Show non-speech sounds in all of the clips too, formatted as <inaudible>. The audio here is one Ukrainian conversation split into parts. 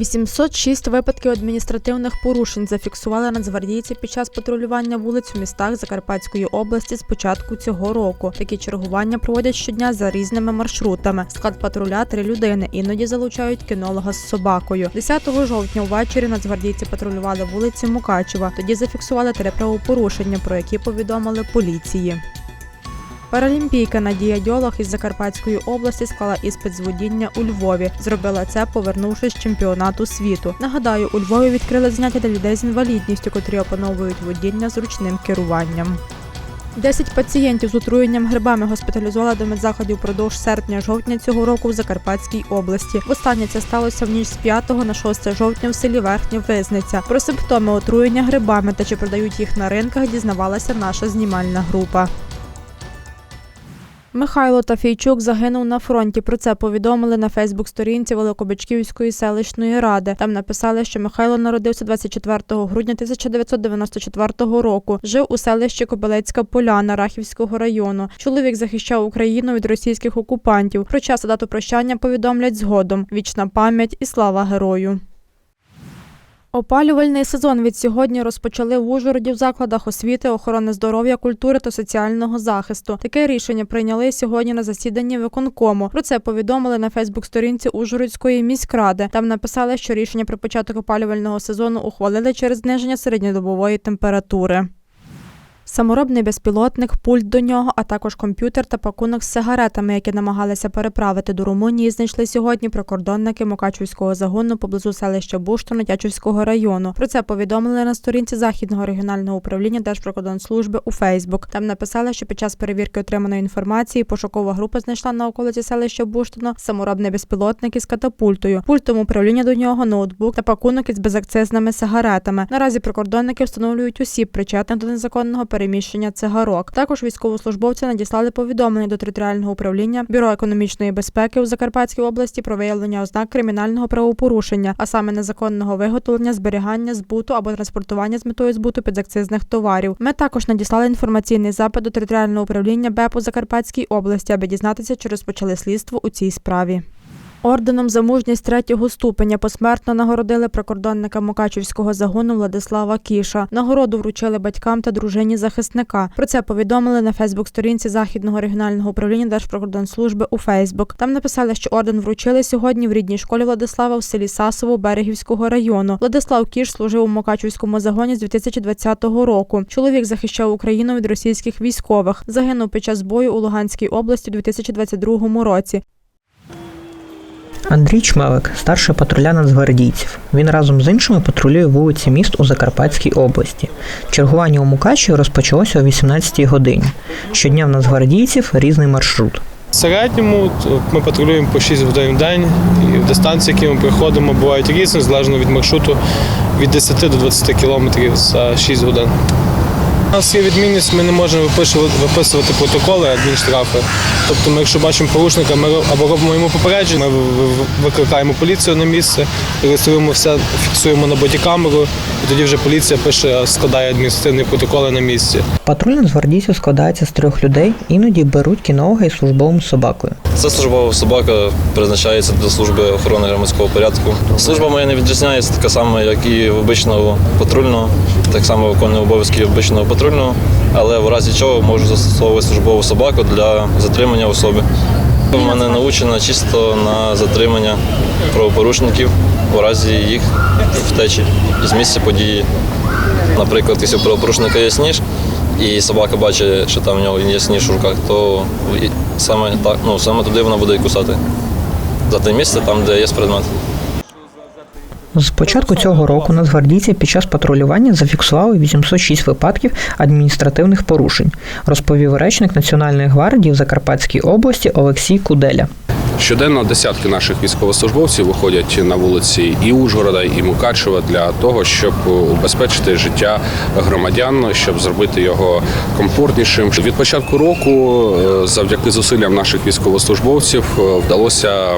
806 випадків адміністративних порушень зафіксували нацгвардійці під час патрулювання вулиць у містах Закарпатської області з початку цього року. Такі чергування проводять щодня за різними маршрутами. Склад патруля три людини. Іноді залучають кінолога з собакою. 10 жовтня увечері нацгвардійці патрулювали вулиці Мукачева. Тоді зафіксували три правопорушення, про які повідомили поліції. Паралімпійка Надія Дьолох із Закарпатської області склала іспит з водіння у Львові. Зробила це, повернувшись з чемпіонату світу. Нагадаю, у Львові відкрили заняття для людей з інвалідністю, котрі опановують водіння з ручним керуванням. 10 пацієнтів з отруєнням грибами госпіталізували до медзаходів впродовж серпня-жовтня цього року в Закарпатській області. Востаннє це сталося в ніч з 5 на 6 жовтня в селі Верхня Визниця. Про симптоми отруєння грибами та чи продають їх на ринках дізнавалася наша знімальна група. Михайло Тафійчук загинув на фронті. Про це повідомили на Фейсбук-сторінці Великобичківської селищної ради. Там написали, що Михайло народився 24 грудня 1994 року. Жив у селищі Кобилецька Поляна Рахівського району. Чоловік захищав Україну від російських окупантів. Про час і дату прощання повідомлять згодом. Вічна пам'ять і слава герою. Опалювальний сезон від сьогодні розпочали в Ужгороді в закладах освіти, охорони здоров'я, культури та соціального захисту. Таке рішення прийняли сьогодні на засіданні виконкому. Про це повідомили на Фейсбук-сторінці Ужгородської міськради. Там написали, що рішення про початок опалювального сезону ухвалили через зниження середньодобової температури. Саморобний безпілотник, пульт до нього, а також комп'ютер та пакунок з сигаретами, які намагалися переправити до Румунії, знайшли сьогодні прикордонники Мукачівського загону поблизу селища Буштону Тячівського району. Про це повідомили на сторінці західного регіонального управління Держприкордонслужби у Фейсбук. Там написали, що під час перевірки отриманої інформації пошукова група знайшла на околиці селища Буштону саморобний безпілотник із катапультою, пультом управління до нього, ноутбук та пакунок із безакцизними сигаретами. Наразі прикордонники встановлюють осіб, причетних до незаконного переміщення цигарок. Також військовослужбовці надіслали повідомлення до територіального управління Бюро економічної безпеки у Закарпатській області про виявлення ознак кримінального правопорушення, а саме незаконного виготовлення, зберігання, збуту або транспортування з метою збуту підакцизних товарів. Ми також надіслали інформаційний запит до територіального управління БЕП у Закарпатській області, аби дізнатися, чи розпочали слідство у цій справі. Орденом за мужність третього ступеня посмертно нагородили прикордонника Мукачівського загону Владислава Кіша. Нагороду вручили батькам та дружині захисника. Про це повідомили на Фейсбук-сторінці Західного регіонального управління Держприкордонслужби у Фейсбук. Там написали, що орден вручили сьогодні в рідній школі Владислава в селі Сасово Берегівського району. Владислав Кіш служив у Мукачівському загоні з 2020 року. Чоловік захищав Україну від російських військових. Загинув під час бою у Луганській області у 2022 році. Андрій Чмелик, старший патруля нацгвардійців. Він разом з іншими патрулює вулиці міст у Закарпатській області. Чергування у Мукачеві розпочалося о 18-й годині. Щодня в нацгвардійців різний маршрут. В середньому ми патрулюємо по 6 годин в день, і в дистанції, які ми приходимо, бувають різні, залежно від маршруту, від 10 до 20 кілометрів за 6 годин. У нас є відмінність, ми не можемо виписувати, виписувати протоколи, адмінштрафи. Тобто, ми, якщо бачимо порушника, ми або робимо йому попередження, ми викликаємо поліцію на місце, реєструємо все, фіксуємо на бодікамеру, і тоді вже поліція пише, складає адміністративні протоколи на місці. Патруль нацгвардійців складається з трьох людей, іноді беруть кінолога із службовим собакою. Це службова собака призначається для служби охорони громадського порядку. Служба моя не відрізняється така сама, як і в обичного патрульного, так само виконує обов'язки обичного патрульного, але в разі чого можу застосовувати службову собаку для затримання особи. У мене научена чисто на затримання правопорушників у разі їх втечі з місця події. Наприклад, якщо у правопорушника є сніж, і собака бачить, що там в нього є сніж в руках, то саме так, ну саме туди вона буде і кусати. За те місце, там, де є предмет. З початку цього року нацгвардійці під час патрулювання зафіксували 806 випадків адміністративних порушень, розповів речник Національної гвардії в Закарпатській області Олексій Куделя. Щоденно десятки наших військовослужбовців виходять на вулиці і Ужгорода, і Мукачева для того, щоб убезпечити життя громадян, щоб зробити його комфортнішим. Від початку року, е, завдяки зусиллям наших військовослужбовців, е, вдалося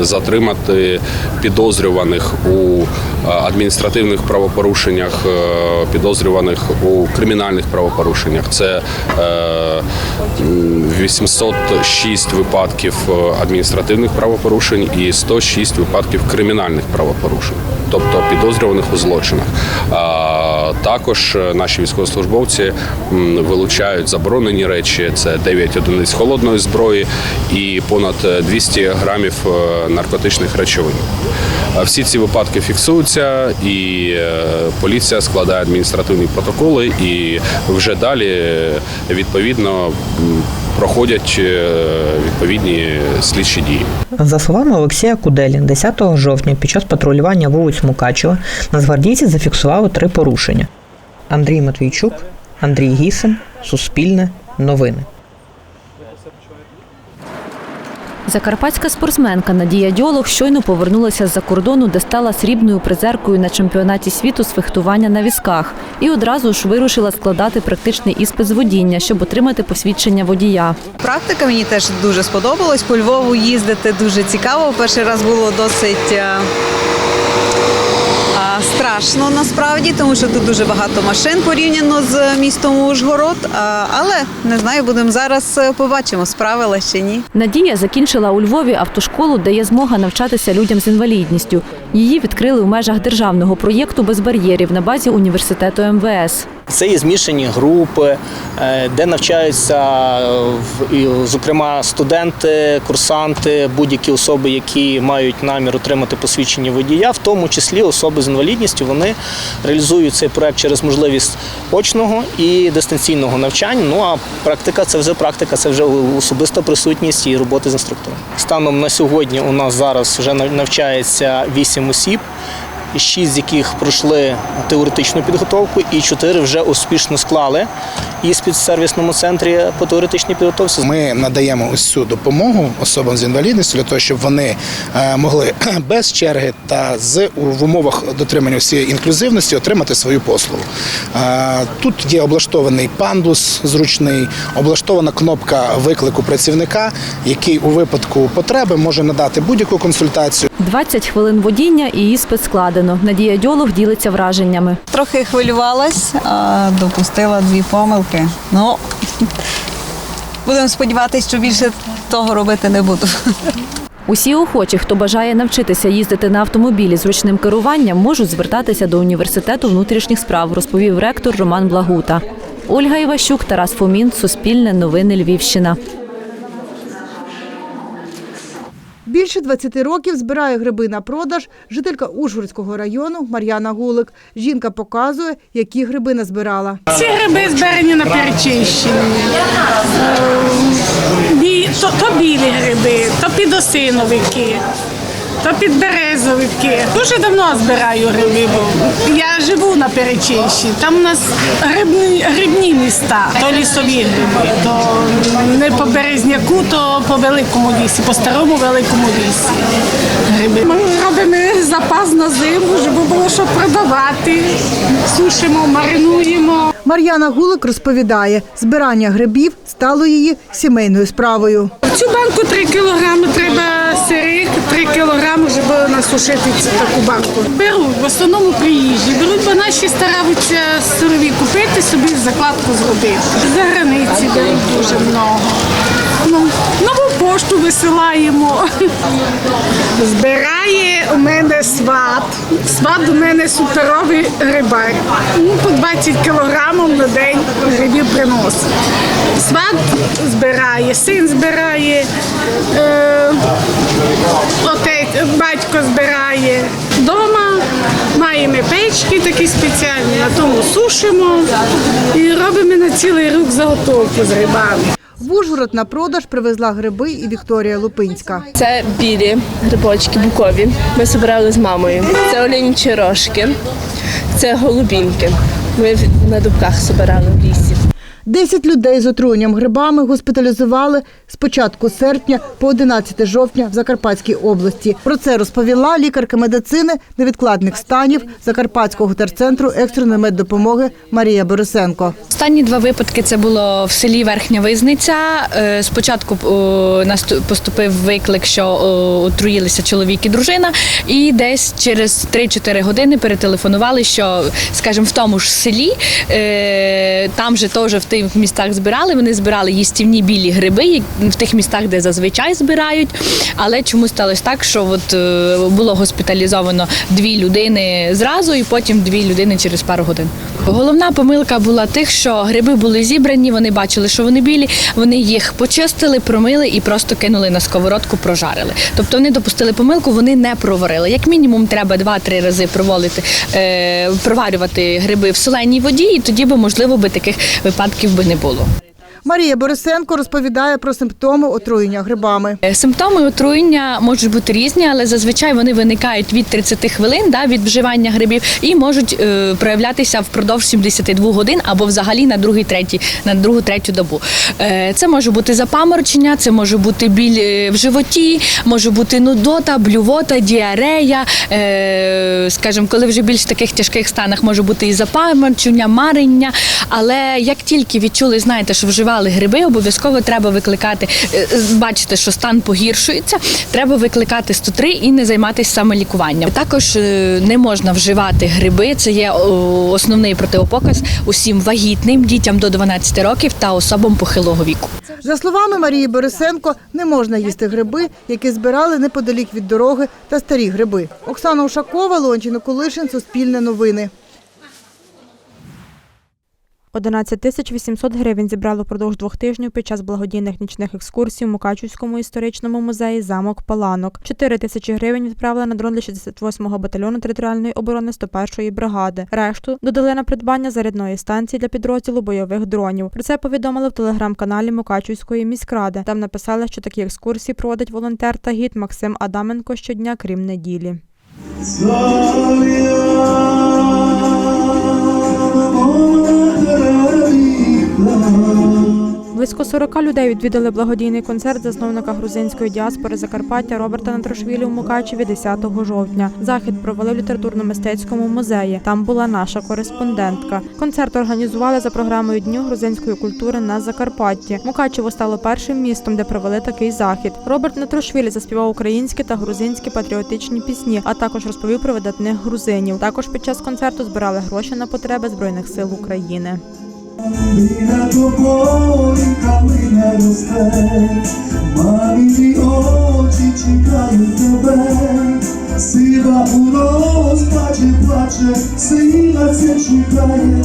затримати підозрюваних у е, адміністративних правопорушеннях, підозрюваних у кримінальних правопорушеннях. Це е, м, 806 випадків е, адміністративних правопорушень і 106 випадків кримінальних правопорушень, тобто підозрюваних у злочинах. Також е, наші військовослужбовці вилучають заборонені речі. Це 9 одиниць холодної зброї і понад е, 200 грамів е, наркотичних речовин. Всі ці випадки фіксуються, і е, поліція складає адміністративні протоколи, і вже далі е, відповідно проходять е, відповідні слідчі дії. За словами Олексія Куделі, 10 жовтня під час патрулювання вулиць Мукачева нацгвардійці зафіксували три порушення: Андрій Матвійчук, Андрій Гісин, Суспільне, Новини. Закарпатська спортсменка Надія Дьолог щойно повернулася з-за кордону, де стала срібною призеркою на чемпіонаті світу з фехтування на візках, і одразу ж вирушила складати практичний іспит з водіння, щоб отримати посвідчення водія. Практика мені теж дуже сподобалась. По Львову їздити дуже цікаво. Перший раз було досить е, страшно насправді, тому що тут дуже багато машин порівняно з містом Ужгород. Але не знаю, будемо зараз е, побачимо, справилась чи ні. Надія закінчила у Львові автошколу, де є змога навчатися людям з інвалідністю. Її відкрили в межах державного проєкту без бар'єрів на базі університету МВС. Це є змішані групи, е, де навчаються, зокрема, студенти, курсанти, будь-які особи, які мають намір отримати посвідчення водія, в тому числі особи з інвалідністю. Вони реалізують цей проект через можливість очного і дистанційного навчання. Ну а практика це вже практика, це вже особиста присутність і роботи з інструктором. Станом на сьогодні у нас зараз вже навчається вісім осіб шість з яких пройшли теоретичну підготовку, і чотири вже успішно склали іспит в сервісному центрі по теоретичній підготовці. Ми надаємо ось цю допомогу особам з інвалідністю для того, щоб вони е, могли <clears throat> без черги та з в умовах дотримання всієї інклюзивності отримати свою послугу. Е, Тут є облаштований пандус зручний, облаштована кнопка виклику працівника, який у випадку потреби може надати будь-яку консультацію. 20 хвилин водіння і іспит складено. Надія Дьолог ділиться враженнями. Трохи хвилювалась, а допустила дві помилки. Ну будемо сподіватися, що більше того робити не буду. Усі охочі, хто бажає навчитися їздити на автомобілі з ручним керуванням, можуть звертатися до університету внутрішніх справ, розповів ректор Роман Благута. Ольга Іващук, Тарас Фомін, Суспільне новини Львівщина. Більше 20 років збирає гриби на продаж жителька Ужгородського району Мар'яна Гулик. Жінка показує, які гриби назбирала. Ці гриби зберені на перечищенні. Е, То, то білі гриби, то підосиновики, то підберезовики. Дуже давно збираю гриби, бо я живу на перечищі. Там у нас грибні, грибні міста, то лісові гриби, то не по березняку, то по великому лісі, по старому великому лісі. Гриби. Ми робимо запас на зиму, щоб було що продавати. Сушимо, маринуємо. Мар'яна Гулик розповідає, збирання грибів стало її сімейною справою. В цю банку 3 кілограми треба 3 кілограми, щоб насушити цю таку банку. Беруть, в основному приїжджі. Беруть, бо наші стараються сирові купити, собі закладку зробити. За границі беруть дуже много. Ну, нову пошту висилаємо. Збирає у мене сват. Сват у мене суперовий рибар. По 20 кілограмів на день грибів приносить. Сват збирає, син збирає, е, отець, батько збирає. Дома маємо печки такі спеціальні, на тому сушимо і робимо на цілий рук заготовку з грибами. В Ужгород на продаж привезла гриби і Вікторія Лупинська. Це білі грибочки букові. Ми збирали з мамою. Це олінічі рожки, це голубінки. Ми на дубках збирали в лісі. Десять людей з отруєнням грибами госпіталізували з початку серпня по 11 жовтня в Закарпатській області. Про це розповіла лікарка медицини невідкладних станів Закарпатського терцентру екстреної меддопомоги Марія Борисенко. Останні два випадки це було в селі Верхня Визниця. Е, Спочатку о, поступив виклик, що отруїлися чоловік і дружина, і десь через 3-4 години перетелефонували, що, скажімо, в тому ж селі, е, там же теж в тих містах збирали. Вони збирали їстівні білі гриби, в тих містах, де зазвичай збирають. Але чому сталося так, що от е, було госпіталізовано дві людини зразу, і потім дві людини через пару годин. Головна помилка була тих, що гриби були зібрані, вони бачили, що вони білі, вони їх почистили, промили і просто кинули на сковородку, прожарили. Тобто вони допустили помилку, вони не проварили. Як мінімум, треба 2-3 рази провалити, е, проварювати гриби в соленій воді, і тоді би можливо би таких випадків би не було. Марія Борисенко розповідає про симптоми отруєння грибами. Е, Симптоми отруєння можуть бути різні, але зазвичай вони виникають від 30 хвилин да, від вживання грибів і можуть е, проявлятися впродовж 72 годин або взагалі на другий, третій, на другу, третю добу. Е, це може бути запаморочення, це може бути біль е, в животі, може бути нудота, блювота, діарея. Е, скажімо, коли вже більш таких тяжких станах може бути і запаморочення, марення. Але як тільки відчули, знаєте, що вживали гриби, обов'язково треба викликати, е, бачите, що стан погіршується, треба викликати 103 і не займатися самолікуванням. Також е, не можна вживати гриби. Це є основний противопоказ усім вагітним дітям до 12 років та особам похилого віку. За словами Марії Борисенко, не можна їсти гриби, які збирали неподалік від дороги та старі гриби. Оксана Ушакова, Леонтій Кулишин, Суспільне новини. 11 тисяч 800 гривень зібрали впродовж двох тижнів під час благодійних нічних екскурсій у Мукачівському історичному музеї замок Паланок. 4 тисячі гривень відправили на дрон для 68-го батальйону територіальної оборони 101-ї бригади. Решту додали на придбання зарядної станції для підрозділу бойових дронів. Про це повідомили в телеграм-каналі Мукачівської міськради. Там написали, що такі екскурсії проводить волонтер та гід Максим Адаменко щодня, крім неділі. Близько 40 людей відвідали благодійний концерт засновника грузинської діаспори Закарпаття Роберта Натрашвілі у Мукачеві 10 жовтня. Захід провели в літературно-мистецькому музеї. Там була наша кореспондентка. Концерт організували за програмою Дню грузинської культури на Закарпатті. Мукачево стало першим містом, де провели такий захід. Роберт Натрашвілі заспівав українські та грузинські патріотичні пісні, а також розповів про видатних грузинів. Також під час концерту збирали гроші на потреби збройних сил України. Біля тобою калина росте, мамині очі чекають тебе, сива у розпачі плаче, сина це чекає,